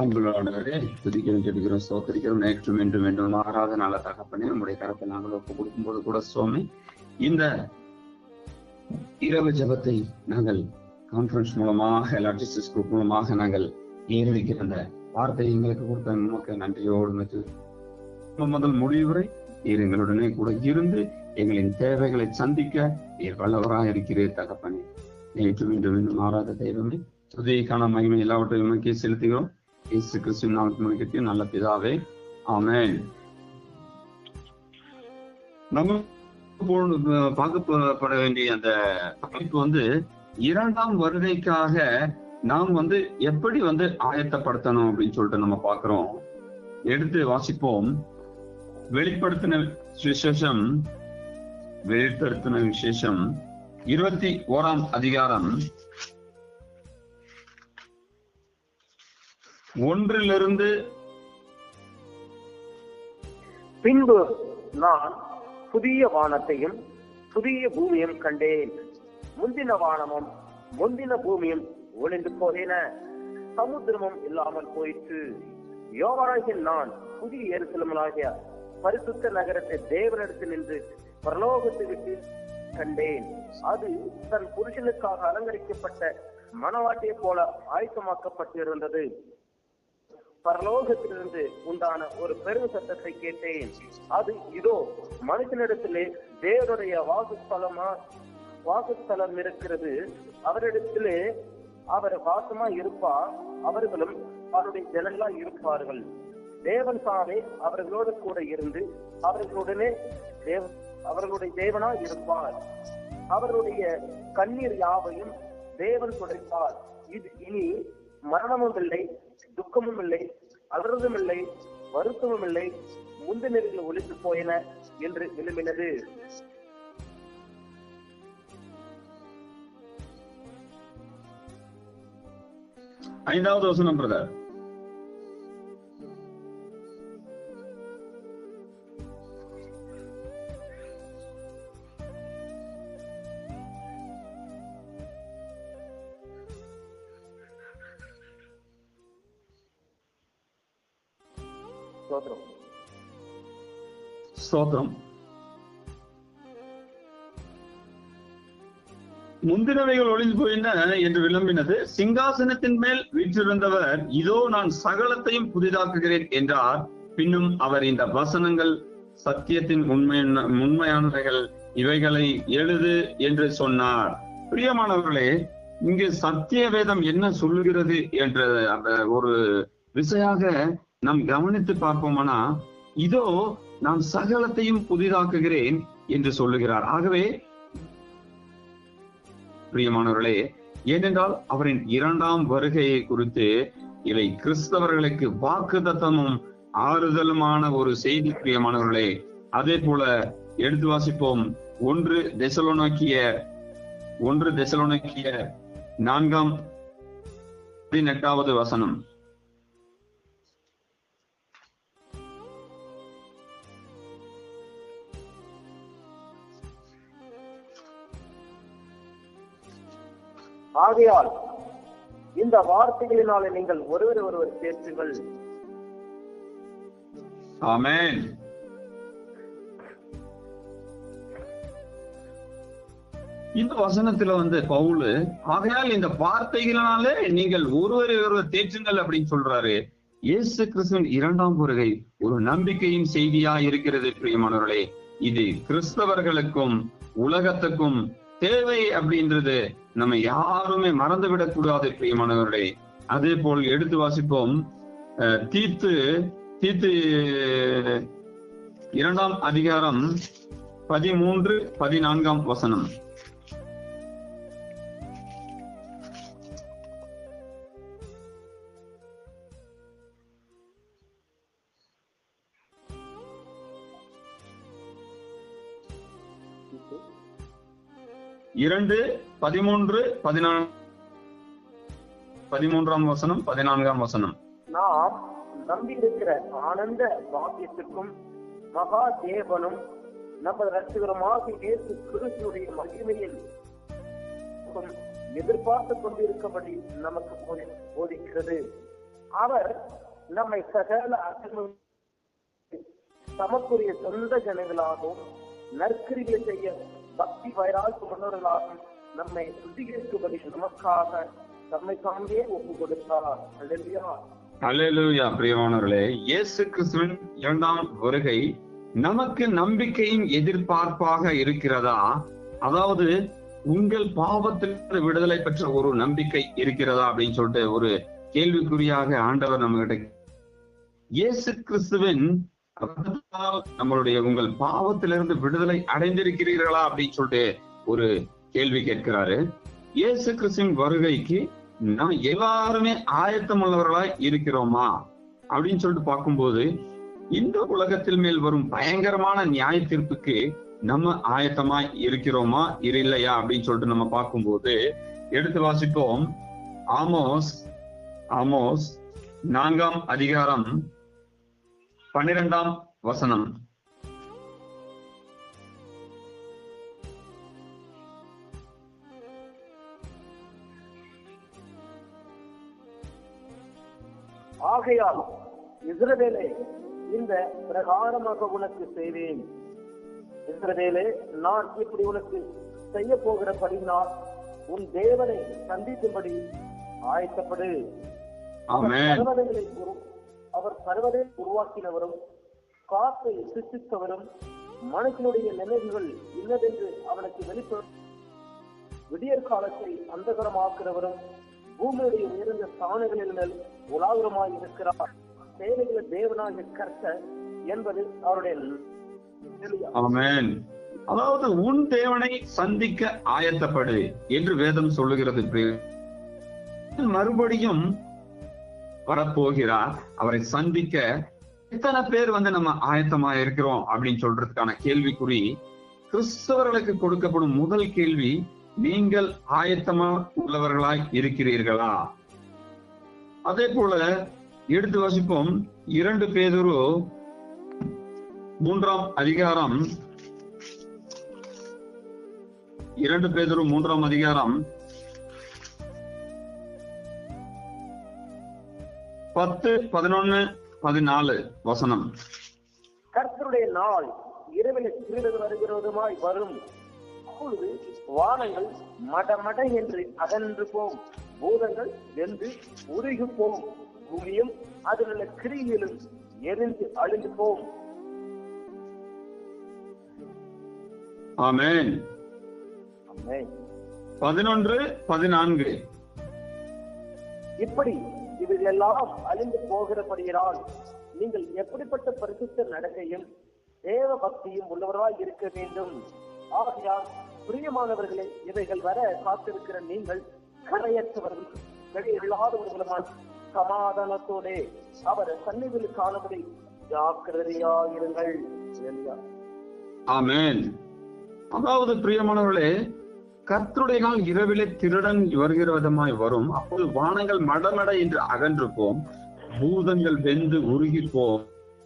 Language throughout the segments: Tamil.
அன்புள்ளவர்களே துதிக்கிறோம் ஜெபிக்கிறோம் சோத்தரிக்கிறோம் நேற்று மீண்டும் மீண்டும் மாறாத நல்ல தகப்பனே நம்முடைய கரத்தை நாங்கள் ஒப்பு கொடுக்கும்போது கூட சுவாமி இந்த இரவு ஜபத்தை நாங்கள் கான்ஃபரன்ஸ் மூலமாக எலாட்டிஸ்டிஸ் குரூப் மூலமாக நாங்கள் நேரடிக்கிற அந்த வார்த்தையை எங்களுக்கு கொடுத்த நமக்கு நன்றியோடு நன்றி. முதல் முடிவுரை நீர் எங்களுடனே கூட இருந்து எங்களின் தேவைகளை சந்திக்க நீர் வல்லவராக இருக்கிறீர் தகப்பனே. நேற்று மீண்டும் மீண்டும் மாறாத தெய்வமே துதிக்கான மகிமை எல்லாவற்றையும் உமக்கே செலுத்துகிறோம். இயேசு கிறிஸ்துவின் நாமத்தில் நல்ல பிதாவே ஆமென். நம்ம பார்க்கப்பட வேண்டிய அந்த தலைப்பு வந்து இரண்டாம் வருகைக்காக நாம் வந்து எப்படி வந்து ஆயத்தப்படுத்தணும் அப்படின்னு சொல்லிட்டு நம்ம பார்க்கிறோம். எடுத்து வாசிப்போம். வெளிப்படுத்தின விசேஷம் வெளிப்படுத்தின விசேஷம் இருபத்தி ஓராம் அதிகாரம் ஒன்றிலிருந்து பின்பு நான் புதிய வானத்தையும் புதிய பூமியும் கண்டேன். முந்தின வானமும் முந்தின பூமியும் ஒளிந்து போதேன சமுத்திரமும் இல்லாமல் போயிற்று. யோவராகிய நான் புதிய எருசலமனாகிய பரிசுத்த நகரத்தை தேவனிடத்தில் நின்று பரலோகத்தை விட்டு கண்டேன். அது தன் புருஷனுக்காக அலங்கரிக்கப்பட்ட மணவாட்டியை போல ஆயத்தமாக்கப்பட்டிருந்தது. பரலோகத்திலிருந்து உண்டான ஒரு பெரும் சத்தத்தை கேட்டேன். அது இதோ மனுஷனிடத்திலே தேவனுடைய வாசஸ்தலமா வாசஸ்தலம் இருக்கிறது. அவரிடத்திலே அவர் வாசமா இருப்பா அவர்களும் அவருடைய ஜனங்களா இருப்பார்கள். தேவன் தானே அவர்களோடு கூட இருந்து அவர்களுடனே தேவ அவர்களுடைய தேவனா இருப்பார். அவருடைய கண்ணீர் யாவையும் தேவன் துடைப்பார். இது இனி மரணமும் இல்லை துக்கமும் இல்லை அலறதும் இல்லை வருத்தமும் இல்லை முந்தினர்கள் ஒழித்து போயின என்று விரும்பினது ஐந்தாவது வசனம் பிரதர். ஸ்தோத்திரம் ஸ்தோத்திரம் முந்தினவைகள் ஒளிந்து போயின என்று விளம்பினது சிங்காசனத்தின் மேல் வீற்றிருந்தவர் இதோ நான் சகலத்தையும் புதிதாக்குகிறேன் என்றார். பின்னும் அவர் இந்த வசனங்கள் சத்தியத்தின் உண்மையான உண்மையானவைகள் இவைகளை எழுது என்று சொன்னார். பிரியமானவர்களே இங்கு சத்திய வேதம் என்ன சொல்லுகிறது என்ற அந்த ஒரு விசையாக நாம் கவனித்து பார்ப்போமானா இதோ நான் சகலத்தையும் புதிதாக்குகிறேன் என்று சொல்லுகிறார். ஆகவே பிரியமானவர்களே ஏனென்றால் அவரின் இரண்டாம் வருகையை குறித்து இவை கிறிஸ்தவர்களுக்கு வாக்குதத்தமும் ஆறுதலுமான ஒரு செய்தி பிரியமானவர்களே. அதே போல எடுத்து வாசிப்போம். ஒன்று தெசலோனோக்கிய ஒன்று தெசலோனோக்கிய நான்காம் பதினெட்டாவது வசனம். ஆகையால் இந்த வார்த்தைகளினாலே நீங்கள் ஒருவர் ஒருவர் பேசுங்கள் இந்த வசனத்துல வந்து பவுலு ஆகையால் இந்த வார்த்தைகளினாலே நீங்கள் ஒருவரை ஒருவர் தேற்றுங்கள் அப்படின்னு சொல்றாரு. இயேசு கிறிஸ்துவின் இரண்டாம் வருகை ஒரு நம்பிக்கையின் செய்தியா இருக்கிறது பிரியமானவர்களே. இது கிறிஸ்தவர்களுக்கும் உலகத்துக்கும் தேவை அப்படின்றது நம்ம யாருமே மறந்துவிடக் கூடாது பிரியமானவர்களே. அதே போல் எடுத்து வாசிப்போம். அஹ், தீத்து தீத்து இரண்டாம் அதிகாரம் பதிமூன்று பதினான்காம் வசனம். இரண்டு பதிமூன்று பதினான்கு பதிமூன்றாம் வசனம் பதினான்காம் வசனம். நாம் நம்பியிருக்கிற ஆனந்த பாக்கியத்துக்கும் மகா தேவனும் நமது ரசிகரமாக இயேசு கிறிஸ்துடைய மகிமையில் எதிர்பார்த்து கொண்டிருக்கபடி நமக்கு போதி- போதிக்கிறது. அவர் நம்மை சகல அக்கிரம தமக்குரிய சொந்த ஜனங்களாகவும் நற்கிரிகளை செய்ய பக்தி வயரால் கொண்டவர்களாகவும் நம்மை சுத்திகரிக்கும்படி நமக்காக நம்மை தாமே ஒப்பு கொடுத்தார். அல்லா பிரியமானவர்களே. இயேசு கிறிஸ்துவின் இரண்டாம் வருகை நமக்கு நம்பிக்கையின் எதிர்பார்ப்பாக இருக்கிறதா? அதாவது உங்கள் பாவத்திலிருந்து விடுதலை பெற்ற ஒரு நம்பிக்கை இருக்கிறதா அப்படின்னு சொல்லிட்டு ஒரு கேள்விக்குறியாக ஆண்டவர் நம்ம கிட்ட இயேசு கிறிஸ்துவின் நம்மளுடைய உங்கள் பாவத்திலிருந்து விடுதலை அடைந்திருக்கிறீர்களா அப்படின்னு சொல்லிட்டு ஒரு கேள்வி கேட்கிறாரு. இயேசு கிறிஸ்துவின் வருகைக்கு நாம் எல்லாருமே ஆயத்தம் உள்ளவர்களா இருக்கிறோமா? அப்படின்னு சொல்லிட்டு பார்க்கும்போது இந்த உலகத்தில் மேல் வரும் பயங்கரமான நியாய தீர்ப்புக்கு நம்ம ஆயத்தமாய் இருக்கிறோமா? இல்லையா அப்படின்னு சொல்லிட்டு நம்ம பார்க்கும்போது எடுத்து வாசிப்போம். ஆமோஸ் ஆமோஸ் நான்காம் அதிகாரம் பன்னிரெண்டாம் வசனம். ஆகையால் இஸ்ரவேலே இந்த பிரகாரமாக உனக்கு செய்வேன். இஸ்ரவேலே நான் இப்படி உனக்கு செய்ய போகிறபடினால் உன் தேவனை சந்திக்கும்படி ஆயத்தப்படு. பர்வதங்களை உரு- அவர் பர்வதை உருவாக்கினவரும் காற்றை சிருஷ்டித்தவரும் மனுஷனுடைய நினைவுகள் இன்னதென்று அவனுக்கு வெளிப்படும். விடியற் காலத்தை அந்தகரமாக்குறவரும் பூமியுடைய உயர்ந்த ஸ்தானங்களில் மேல் உலாவுரமாய் இருக்கிறார். சேவைகளை தேவனாக கற்க என்பது அவருடைய அதாவது உன் தேவனை சந்திக்க ஆயத்தப்படு என்று வேதம் சொல்லுகிறது. மறுபடியும் வரப்போகிறார். அவரை சந்திக்க எத்தனை பேர் வந்து நம்ம ஆயத்தமா இருக்கிறோம் அப்படின்னு சொல்றதுக்கான கேள்விக்குறி கிறிஸ்தவர்களுக்கு கொடுக்கப்படும் முதல் கேள்வி நீங்கள் ஆயத்தமா உள்ளவர்களாய் இருக்கிறீர்களா? அதே போல எடுத்து வசிப்போம். இரண்டு பேதொரு மூன்றாம் அதிகாரம். இரண்டு பேதொரு மூன்றாம் அதிகாரம். பத்து பதினொன்னு பதினாலு வசனம். கர்த்தருடைய நாள் இரவில் திருடது வருகிறதுமாய் வரும். அப்பொழுது வானங்கள் மடமட என்று அகன்று போம் பூதங்கள் வெந்து உருகி போம் பூமியும் அதில் உள்ள கிரியிலும் எரிந்து அழிந்து போம் ஆமென். ஆமென். பதினொன்று பதினான்கு. இப்படி இவைகளெல்லாம் அழிந்து போகிறபடியால் நீங்கள் எப்படிப்பட்ட பரிசுத்த நடக்கையும் தேவ பக்தியும் உள்ளவராய் இருக்க வேண்டும். ஆகையால் பிரியமானவர்களே இவைகள் வர காத்திருக்கிற நீங்கள் கரையற்றவர்கள் வெளி இல்லாதவர்களுமாய் சமாதானத்தோடே அவர் சந்நிதியில் காணபடி ஜாக்கிரதையாயிருங்கள். ஆமேன். அதாவது பிரியமானவர்களே கர்த்தருடைய நாள் இரவிலே திருடன் வருகிற விதமாய் வரும். அப்போது வானங்கள் மடமட என்று அகன்று போம் பூதங்கள் வெந்து உருகி போம்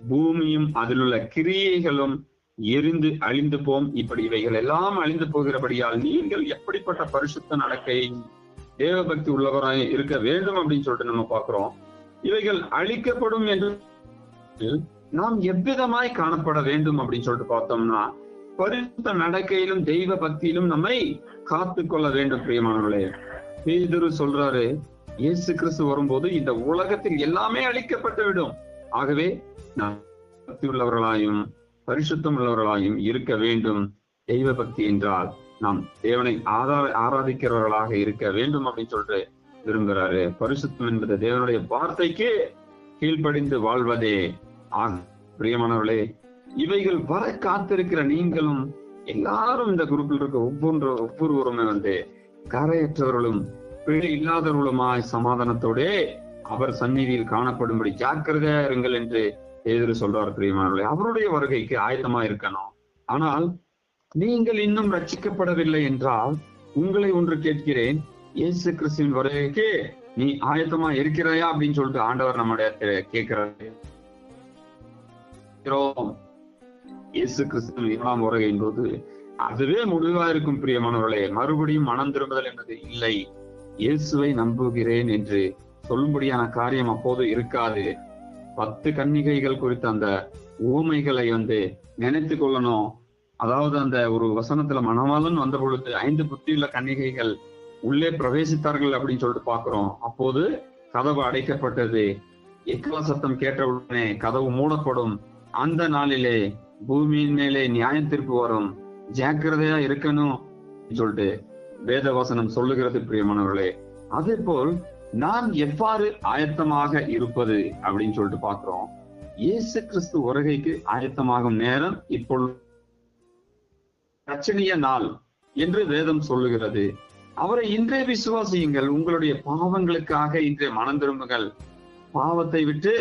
பூமியும் அதிலுள்ள கிரியைகளும் எரிந்து அழிந்து போம் இப்படி இவைகள் எல்லாம் அழிந்து போகிறபடியால் நீங்கள் எப்படிப்பட்ட பரிசுத்த நடக்கை தேவபக்தி உள்ளவராய் இருக்க வேண்டும் அப்படின்னு சொல்லிட்டு நம்ம பார்க்கிறோம். இவைகள் அழிக்கப்படும் என்று நாம் எவ்விதமாய் காணப்பட வேண்டும் அப்படின்னு சொல்லிட்டு பார்த்தோம்னா பரிசுத்த நடக்கையிலும் தெய்வ பக்தியிலும் நம்மை காத்து கொள்ள வேண்டும் பிரியமானவர்களே. பேதுரு சொல்றாரு இயேசு கிறிஸ்து வரும்போது இந்த உலகத்தில் எல்லாமே அழிக்கப்பட்டு விடும். ஆகவே நாம் பக்தி உள்ளவர்களாயும் பரிசுத்தம் உள்ளவர்களாயும் இருக்க வேண்டும். தெய்வ பக்தி என்றால் நாம் தேவனை ஆதார ஆராதிக்கிறவர்களாக இருக்க வேண்டும் அப்படின்னு சொல்லிட்டு விரும்புகிறாரு பரிசுத்தம் என்பது தேவனுடைய வார்த்தைக்கு கீழ்ப்படிந்து வாழ்வதே. ஆக பிரியமானவர்களே இவைகள் வர காத்திருக்கிற நீங்களும் எல்லாரும் இந்த குரூப்பில் இருக்க ஒவ்வொன்று ஒவ்வொருவருமே வந்து கரையற்றவர்களும் பிழை இல்லாதவர்களுமாய் சமாதானத்தோட அவர் சந்நிதியில் காணப்படும்படி ஜாக்கிரதையா இருங்கள் என்று எதிர் சொல்றார் பிரியமானவர்களே. அவருடைய வருகைக்கு ஆயத்தமா இருக்கணும். ஆனால் நீங்கள் இன்னும் ரட்சிக்கப்படவில்லை என்றால் உங்களை ஒன்று கேட்கிறேன். இயேசு கிறிஸ்துவின் வருகைக்கு நீ ஆயத்தமா இருக்கிறாயா அப்படின்னு சொல்லிட்டு ஆண்டவர் நம்முடைய கேட்கிறாரு. இயேசு கிறிஸ்துவின் இரண்டாம் வருகையின் போது அதுவே முடிவா இருக்கும் பிரியமானவர்களே. மறுபடியும் மனம் திரும்புதல் என்பது இல்லை. இயேசுவை நம்புகிறேன் என்று சொல்லும்படியான காரியம் அப்போது இருக்காது. பத்து கன்னிகைகள் குறித்த அந்த ஊமைகளை வந்து நினைத்து கொள்ளணும். அதாவது அந்த ஒரு வசனத்துல மணவாளன் வந்த பொழுது ஐந்து புத்தியுள்ள கன்னிகைகள் உள்ளே பிரவேசித்தார்கள் அப்படின்னு சொல்லிட்டு பாக்குறோம் அப்போது கதவு அடைக்கப்பட்டது. எக்கல சத்தம் கேட்ட உடனே கதவு மூடப்படும். அந்த நாளிலே பூமியின் மேலே நியாய தீர்ப்பு வரும். ஜாக்கிரதையா இருக்கணும் சொல்லிட்டு வேதவசனம் சொல்லுகிறது பிரியமானவர்களே. அதே போல் நான் எவ்வாறு ஆயத்தமாக இருப்பது அப்படின்னு சொல்லிட்டு பாக்குறோம் இயேசு கிறிஸ்து வருகைக்கு ஆயத்தமாகும் நேரம் இப்பொழுது பிரச்சனைய நாள் என்று வேதம் சொல்லுகிறது. அவரை இன்றே விசுவாசியுங்கள். உங்களுடைய பாவங்களுக்காக இன்றைய மனம் திரும்புங்கள். பாவத்தை விட்டு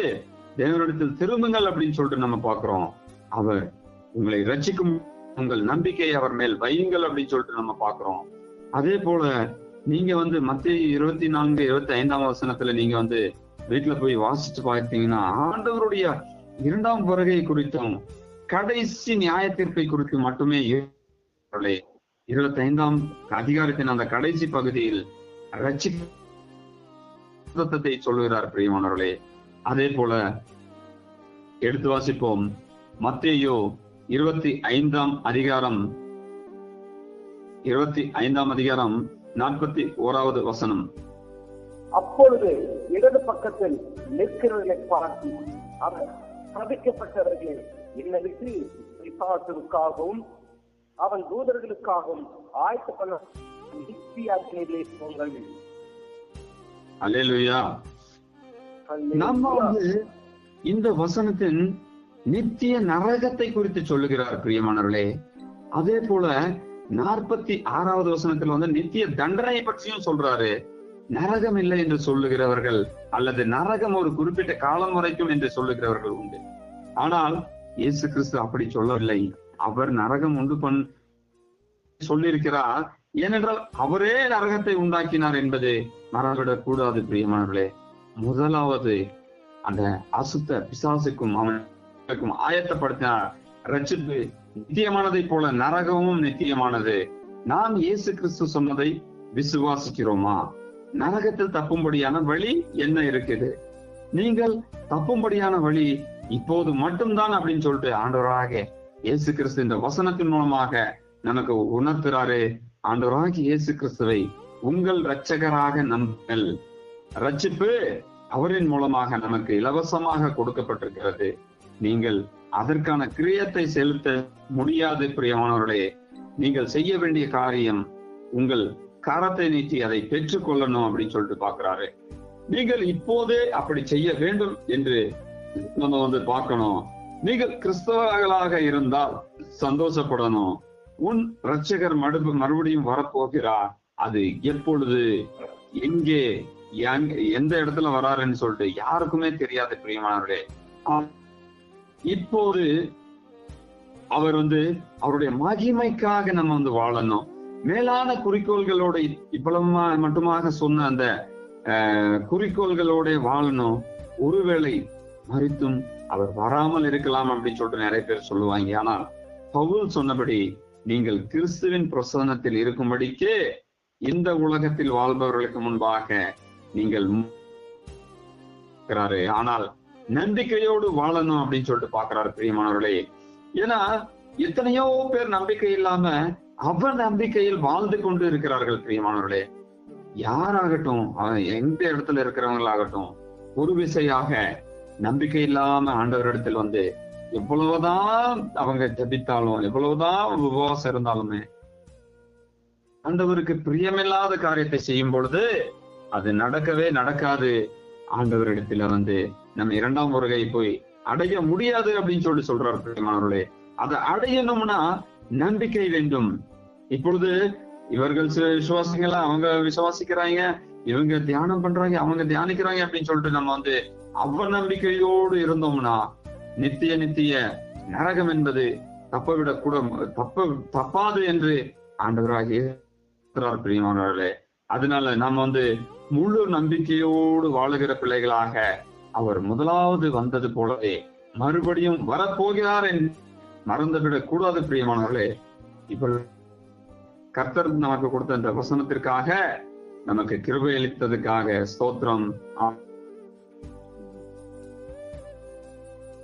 தேவனிடத்தில் திரும்புங்கள் அப்படின்னு சொல்லிட்டு நம்ம பாக்குறோம் அவர் உங்களை ரட்சிக்கும் உங்கள் நம்பிக்கை அவர் மேல் வையுங்கள் அப்படின்னு சொல்லிட்டு நம்ம பாக்குறோம் அதே போல நீங்க வந்து மத்திய இருபத்தி நான்கு இருபத்தி ஐந்தாம் வசனத்துல நீங்க வந்து வீட்டுல போய் வாசிச்சு பார்த்தீங்கன்னா ஆண்டவருடைய இரண்டாம் வருகை குறித்தும் கடைசி நியாய தீர்ப்பை குறித்து மட்டுமே இருபத்தி ஐந்தாம் அதிகாரத்தின் அந்த கடைசி பகுதியில் ரட்சித்தை சொல்லுகிறார் பிரியமானவர்களே. அதே போல எடுத்து வாசிப்போம். மத்தேயோ இருபத்தி ஐந்தாம் அதிகாரம் இருபத்தி ஐந்தாம் அதிகாரம் நாற்பத்தி ஓராவது வசனம். அப்பொழுது இடது பக்கத்தில் நிற்கிறவர்களை பார்த்து அவர் சபிக்கப்பட்டவர்களே என்னை விட்டு பிசாசுக்காகவும் அவன் தூதர்களுக்காகவும் ஆயத்த பண்ண நித்தியாக்கினிலே போங்கள். அல்லேலூயா. நம்ம வந்து இந்த வசனத்தின் நித்திய நரகத்தை குறித்து சொல்லுகிறார் பிரியமானவர்களே. அதே போல நாற்பத்தி ஆறாவது வசனத்துல வந்து நித்திய தண்டனை பற்றியும் சொல்றாரு. நரகம் இல்லை என்று சொல்லுகிறவர்கள் அல்லது நரகம் ஒரு குறிப்பிட்ட காலம் வரைக்கும் என்று சொல்லுகிறவர்கள் உண்டு. ஆனால் இயேசு கிறிஸ்து அப்படி சொல்லவில்லை. அவர் நரகம் உண்டு பண் சொல்லியிருக்கிறார். ஏனென்றால் அவரே நரகத்தை உண்டாக்கினார் என்பது மறந்துவிடக் கூடாது பிரியமானவர்களே. முதலாவது அந்த அசுத்த பிசாசுக்கும் அவன் ஆயத்தப்படுத்தினார் ரட்சிப்பு நித்தியமானதை போல நரகமும் நித்தியமானது. நாம் இயேசு கிறிஸ்து சொன்னதை விசுவாசிக்கிறோமா? நரகத்தில் தப்பும்படியான வழி என்ன இருக்குது? நீங்கள் தப்பும்படியான வழி இப்போது மட்டும்தான் அப்படின்னு சொல்லிட்டு ஆண்டவராக இயேசு கிறிஸ்து இந்த வசனத்தின் மூலமாக நமக்கு உணர்த்துறாரு. ஆண்டவராக இயேசு கிறிஸ்துவை உங்கள் இரட்சகராக நம்புங்கள் ரட்சிப்பு அவரின் மூலமாக நமக்கு இலவசமாக கொடுக்கப்பட்டிருக்கிறது. நீங்கள் அதற்கான கிரியத்தை செலுத்த முடியாது பிரியமானவர்களே. நீங்கள் செய்ய வேண்டிய காரியம் உங்கள் கரத்தை நீட்டி அதை பெற்றுக் கொள்ளணும் அப்படின்னு சொல்லிட்டு பாக்குறாரு நீங்கள் இப்போதே அப்படி செய்ய வேண்டும் என்று நம்ம வந்து பார்க்கணும். நீங்கள் கிறிஸ்தவர்களாக இருந்தால் சந்தோஷப்படணும். உன் ரட்சகர் மடுப்பு மறுபடியும் வரப்போகிறார். அது எப்பொழுது எங்கே எந்த இடத்துல வராருன்னு சொல்லிட்டு யாருக்குமே தெரியாது பிரியமானவர்களே. இப்போது அவர் வந்து அவருடைய மகிமைக்காக நம்ம வந்து வாழணும். மேலான குறிக்கோள்களோட இவ்வளவு மட்டுமாக சொன்ன அந்த குறிக்கோள்களோட வாழணும். ஒருவேளை மறித்தும் அவர் வராமல் இருக்கலாம் அப்படின்னு சொல்லிட்டு நிறைய பேர் சொல்லுவாங்க. ஆனால் பவுல் சொன்னபடி நீங்கள் கிறிஸ்துவின் பிரசன்னத்தில் இருக்கும்படிக்கே இந்த உலகத்தில் வாழ்பவர்களுக்கு முன்பாக நீங்கள் ஆனால் நம்பிக்கையோடு வாழணும் அப்படின்னு சொல்லிட்டு பாக்குறாரு பிரியமானவர்களே. ஏன்னா எத்தனையோ பேர் நம்பிக்கை இல்லாம அவர் நம்பிக்கையில் வாழ்ந்து கொண்டு இருக்கிறார்கள் பிரியமானவர்களே. யாராகட்டும் எந்த இடத்துல இருக்கிறவங்களாகட்டும் ஒரு விசையாக நம்பிக்கை இல்லாம ஆண்டவரிடத்தில் வந்து எவ்வளவுதான் அவங்க ஜபித்தாலும் எவ்வளவுதான் உபவாசம் இருந்தாலுமே ஆண்டவருக்கு பிரியமில்லாத காரியத்தை செய்யும் பொழுது அது நடக்கவே நடக்காது. ஆண்டவரிடத்துல வந்து நம்ம இரண்டாம் முருகை போய் அடைய முடியாது அப்படின்னு சொல்லி சொல்றார் பிரியமானவர்களே. அதை அடையணும்னா நம்பிக்கை வேண்டும். இப்பொழுது இவர்கள் சில விசுவாசிங்களா அவங்க விசுவாசிக்கிறாங்க இவங்க தியானம் பண்றாங்க அவங்க தியானிக்கிறாங்க அப்படின்னு சொல்லிட்டு நம்ம வந்து அவ்வ நம்பிக்கையோடு இருந்தோம்னா நித்திய நித்திய நரகம் என்பது தப்ப கூட தப்ப தப்பாது என்று ஆண்டவராக பிரியமானவர்களே. அதனால நம்ம வந்து முழு நம்பிக்கையோடு வாழுகிற பிள்ளைகளாக அவர் முதலாவது வந்தது போலவே மறுபடியும் வரப்போகிறார். என்று மறந்துவிடக் கூடாது பிரியமானவர்களே. இப்ப கர்த்தர் நமக்கு கொடுத்த இந்த வசனத்திற்காக நமக்கு கிருபை அளித்ததுக்காக ஸ்தோத்திரம்.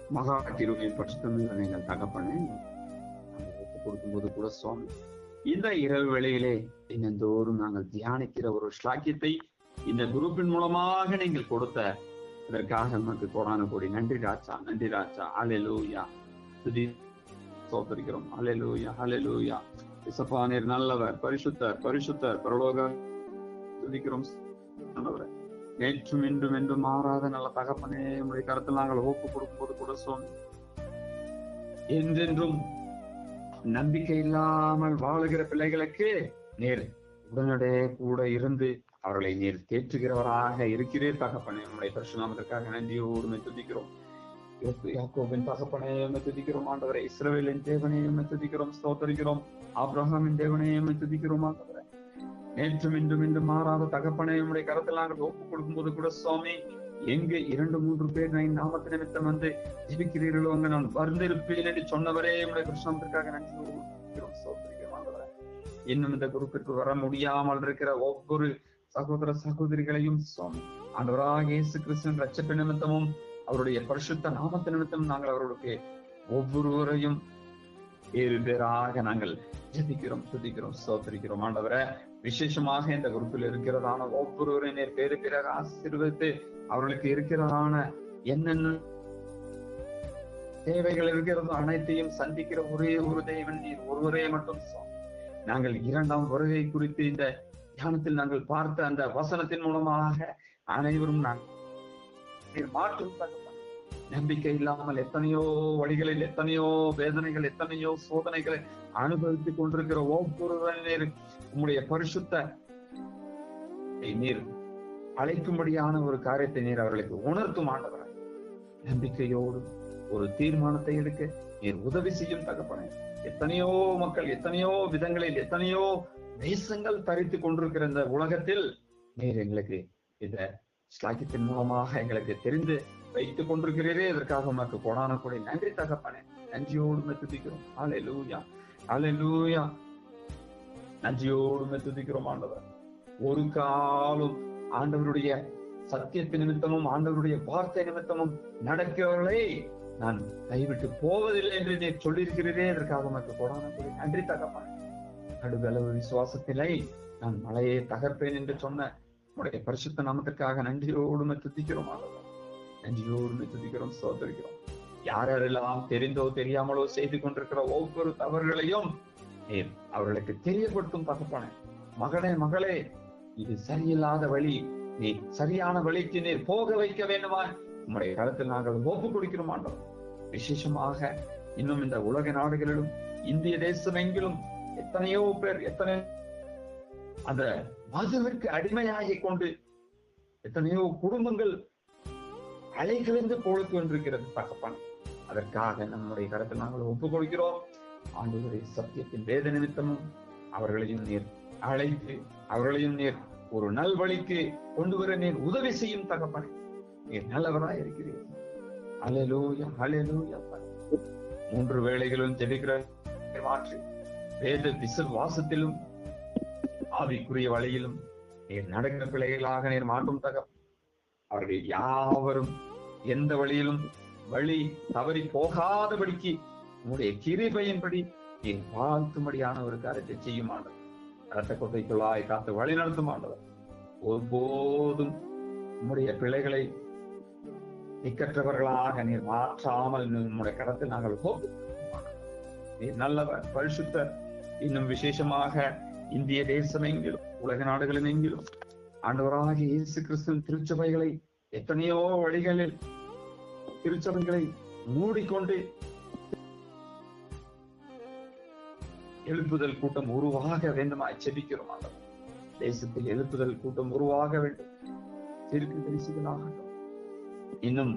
மகா கிருபையை பரிசுத்தமில்லை நீங்கள் தகப்பனே கொடுக்கும்போது கூட சுவாமி இந்த இரவு வேளையிலே தினந்தோறும் நாங்கள் தியானிக்கிற ஒரு ஸ்லாக்கியத்தை இந்த குரூப்பின் மூலமாக நீங்கள் கொடுத்த இதற்காக நமக்கு கோடான கோடி நன்றி ராஜா நன்றி ராஜா. அலெலூயா துதி சோதரிக்கிறோம் அலெலூயா அலெலூயா இசப்பா நீர் நல்லவர் பரிசுத்தர் பரிசுத்தர் பரலோக துதிக்கிறோம். நல்லவர். நேற்றும் இன்றும் என்றும் மாறாத நல்ல தகப்பனே உங்களுடைய கருத்தில் நாங்கள் ஒப்பு கொடுக்கும்போது கூட சுவாமி என்றென்றும் நம்பிக்கை இல்லாமல் வாழுகிற பிள்ளைகளுக்கு நேர் உடனடியே கூட இருந்து அவர்களை நீர் தேற்றுகிறவராக இருக்கிறீர். தகப்பனே நம்முடைய பரிசுநாமத்திற்காக நன்றியோடு துதிக்கிறோம். யாக்கோபின் தகப்பனே துதிக்கிறோம். ஆண்டவரை இஸ்ரவேலின் தேவனே துதிக்கிறோம். ஸ்தோத்தரிக்கிறோம். ஆப்ரஹாமின் தேவனே துதிக்கிறோம். ஆண்டவரை நேற்றும் இன்றும் இன்றும் மாறாத தகப்பனை உம்முடைய கரத்தில் நாங்கள் ஒப்புக் கொடுக்கும்போது கூட சுவாமி எங்கு இரண்டு மூன்று பேர் நான் நாமத்து நிமித்தம் வந்து ஜெபிக்கிறீர்களோ அங்க நான் வருந்திருப்பேன் என்று சொன்னவரே உம்முடைய கிருஷ்ணத்திற்காக நன்றி. இன்னும் இந்த குரூப்பிற்கு வர முடியாமல் இருக்கிற ஒவ்வொரு சகோதர சகோதரிகளையும் சுவாமி ஆண்டவராக இயேசு கிறிஸ்தன் ரட்சப்பு நிமித்தமும் அவருடைய பரிசுத்த நாமத்து நிமித்தம் நாங்கள் அவர்களுக்கு ஒவ்வொருவரையும் ஏழு பேராக நாங்கள் ஜெபிக்கிறோம் துதிக்கிறோம் சோதரிக்கிறோம் ஆண்டவரை விசேஷமாக இந்த குரூப்பில் இருக்கிறதான ஒவ்வொருவரையும் நேர் பேரு பேராக ஆசீர்வதித்து அவர்களுக்கு இருக்கிறதான என்னென்ன தேவைகள் இருக்கிறதோ அனைத்தையும் சந்திக்கிற ஒரே ஒரு தெய்வன் நீர் ஒருவரே மட்டும் நாங்கள் இரண்டாம் வருகை குறித்து இந்த தியானத்தில் நாங்கள் பார்த்த அந்த வசனத்தின் மூலமாக அனைவரும் நாங்கள் நீர் நம்பிக்கை இல்லாமல் எத்தனையோ வழிகளில் எத்தனையோ வேதனைகள் எத்தனையோ சோதனைகளை அனுபவித்துக் கொண்டிருக்கிற ஒவ்வொருவரும் நீர் உம்முடைய பரிசுத்த நீர் அழைக்கும்படியான ஒரு காரியத்தை நீர் அவர்களுக்கு உணர்த்தும் ஆண்டவர் நம்பிக்கையோடு ஒரு தீர்மானத்தை எடுக்க நீர் உதவி செய்யும் தகப்பனே. எத்தனையோ மக்கள் எத்தனையோ விதங்களில் எத்தனையோ தேசங்கள் தரித்து கொண்டிருக்கிற இந்த உலகத்தில் நீர் எங்களுக்கு இந்த ஸ்லாக்கியத்தின் மூலமாக எங்களுக்கு தெரிந்து வைத்துக் கொண்டிருக்கிறீரே. இதற்காக உனக்கு கொடான கூட நன்றி தகப்பானே. நன்றியோடு உம்மை லூயா ஹalleluya லூயா நன்றியோடு துதிக்கிறோம் ஆண்டவர். ஒரு காலம் ஆண்டவருடைய சத்தியத்து நிமித்தமும் ஆண்டவருடைய வார்த்தை நிமித்தமும் நடக்கிறவர்களை நான் கைவிட்டு போவதில்லை என்று நீர் சொல்லியிருக்கிறீரே. இதற்காக உனக்கு கொடான கூட நன்றி தகப்பானே. நடுகளவு விசுவாசத்திலே நான் மலையை தகர்ப்பேன் என்று சொன்ன உடைய பரிசுத்த நாமத்திற்காக நன்றியோடு துதிக்கிறோம் ஆண்டவர். நன்றியோடு துதிக்கிறோம் சோதரிக்கிறோம் யாரெல்லாம் தெரிந்தோ தெரியாமலோ செய்து கொண்டிருக்கிற ஒவ்வொரு தவறுகளையும் அவர்களுக்கு தெரியப்படுத்தும் தகப்பானே மகளே மகளே இது சரியில்லாத வழி. நீ சரியான வழிக்கு நீர் போக வைக்க வேண்டுமா? உம்முடைய கருத்தில் நாங்கள் ஒப்பு கொடுக்கிறோம் விசேஷமாக இன்னும் இந்த உலக நாடுகளிலும் இந்திய தேசம் எங்கிலும் எத்தனையோ பேர் எத்தனை அந்த மதுவிற்கு அடிமையாகி கொண்டு எத்தனையோ குடும்பங்கள் அலைகிழந்து போழுத்து கொண்டிருக்கிறது தகப்பான் அதற்காக நம்முடைய கருத்தில் நாங்கள் ஒப்புக்கொள்கிறோம். ஆண்டுகளை சத்தியத்தின் வேத நிமித்தமும் அவர்களையும் நீர் அழைத்து அவர்களையும் நீர் ஒரு நல்வழிக்கு கொண்டு வர நீர் உதவி செய்யும் தகப்பன். நீர் நல்லவராய் இருக்கிறீர். அலலூயா அலலூயா மூன்று வேளைகளும் ஜெபிக்கிற மாற்றி வேத விசுவாசத்திலும் ஆவிக்குரிய வழியிலும் நீர் நடக்கிற பிள்ளைகளாக நீர் மாற்றும் தக அவர்கள் யாவரும் எந்த வழியிலும் வழி தவறி போகாதபடிக்கு உங்களுடைய கிருபையின்படி என் வாழ்த்தும்படியான ஒரு காரியத்தை செய்யும் ஆண்டவர். ரத்த கொட்டைக்குள்ளாய் காத்து வழி நடத்தும் ஆண்டவர். ஒருபோதும் உம்முடைய பிள்ளைகளை திக்கற்றவர்களாக நீர் மாற்றாமல் உம்முடைய கடத்தில் நாங்கள் போ நீர் நல்லவர் பரிசுத்தர் இன்னும் விசேஷமாக இந்திய தேசம் எங்கிலும் உலக நாடுகளில் எங்கிலும் ஆண்டவராக இயேசு கிறிஸ்துவின் திருச்சபைகளை எத்தனையோ வழிகளில் திருச்சபைகளை மூடிக்கொண்டு எழுப்புதல் கூட்டம் உருவாக வேண்டுமாய் செபிக்கிறோம் ஆண்டவர். தேசத்தில் எழுப்புதல் கூட்டம் உருவாக வேண்டும். தீர்க்க தரிசிகளாகட்டும் இன்னும்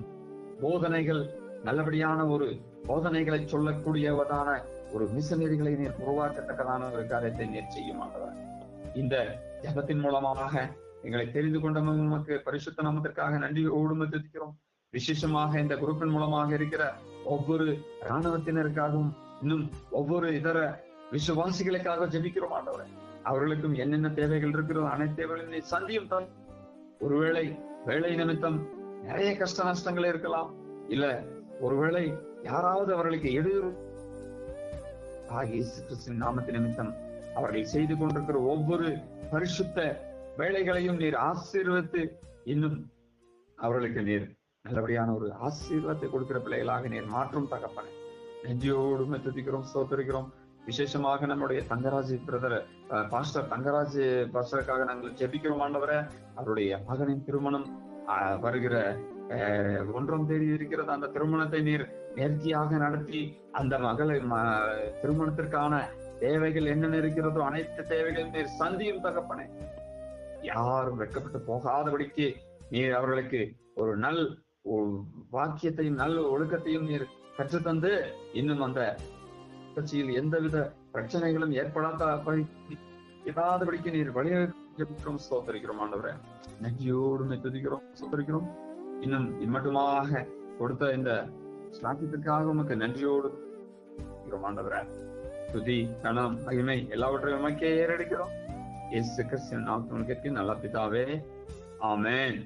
போதனைகள் நல்லபடியான ஒரு போதனைகளை சொல்லக்கூடியவதான ஒரு மிஷனரிகளை நீர் உருவாக்கத்தக்கதான ஒரு காரியத்தை நீர் செய்யும் இந்த ஜபத்தின் மூலமாக எங்களை தெரிந்து கொண்ட நமக்கு பரிசுத்த நாமத்திற்காக நன்றி ஓடுமை விசேஷமாக இந்த குரூப்பின் மூலமாக இருக்கிற ஒவ்வொரு இராணுவத்தினருக்காகவும் இன்னும் ஒவ்வொரு இதர விசுவாசிகளுக்காக ஜெபிக்கிறோம் ஆண்டவரை. அவர்களுக்கும் என்னென்ன தேவைகள் இருக்கிறதோ அனைத்து தேவைகளையும் நீ சந்தியும் தான் ஒருவேளை வேலை நிமித்தம் நிறைய கஷ்ட நஷ்டங்கள் இருக்கலாம். இல்ல ஒருவேளை யாராவது அவர்களுக்கு இடையூறு ஆகிய இயேசு கிறிஸ்துவின் நாமத்து நிமித்தம் அவர்கள் செய்து கொண்டிருக்கிற ஒவ்வொரு பரிசுத்த வேலைகளையும் நீர் ஆசீர்வத்து இன்னும் அவர்களுக்கு நீர் நல்லபடியான ஒரு ஆசீர்வாதத்தை கொடுக்கிற பிள்ளைகளாக நீர் மாற்றும் தகப்பன. நெஞ்சியோடு துதிக்கிறோம் சோத்தரிக்கிறோம் விசேஷமாக நம்முடைய தங்கராஜ் பிரதர் பாஸ்டர் தங்கராஜ் பாஸ்டருக்காக நாங்கள் ஜெபிக்கிறோம் ஆண்டவரை. அவருடைய மகனின் திருமணம் அஹ், வருகிற ஒன்றாம் தேதி இருக்கிறது. அந்த திருமணத்தை நீர் நேர்த்தியாக நடத்தி அந்த மகளை ம- திருமணத்திற்கான தேவைகள் என்னென்ன இருக்கிறதோ அனைத்து தேவைகளையும் நீர் சந்தியும் தகப்பனே. யாரும் வெட்கப்பட்டு போகாதபடிக்கு நீர் அவர்களுக்கு ஒரு நல் வாக்கியத்தையும் நல்ல ஒழுக்கத்தையும் நீர் கற்றுத்தந்து இன்னும் அந்த கட்சியில் எந்தவித பிரச்சனைகளும் ஏற்படாத இல்லாதபடிக்கு நீர் வழிவகுக்கிறோம் சோதரிக்கிறோம் ஆண்டவரை. நெஞ்சியோடு துதிக்கிறோம் சோதரிக்கிறோம் இன்னும் இம்மட்டுமாக கொடுத்த இந்த ஸ்லாக்கியத்திற்காக உமக்கு நன்றியோடு இருக்கிறோம் ஆண்டவரே. துதி கணம் மகிமை எல்லாவற்றையும் உமக்கே ஏறடிக்கிறோம். இயேசு கிறிஸ்துவின் நாமத்தில் கேட்க நல்ல பிதாவே. ஆமேன்.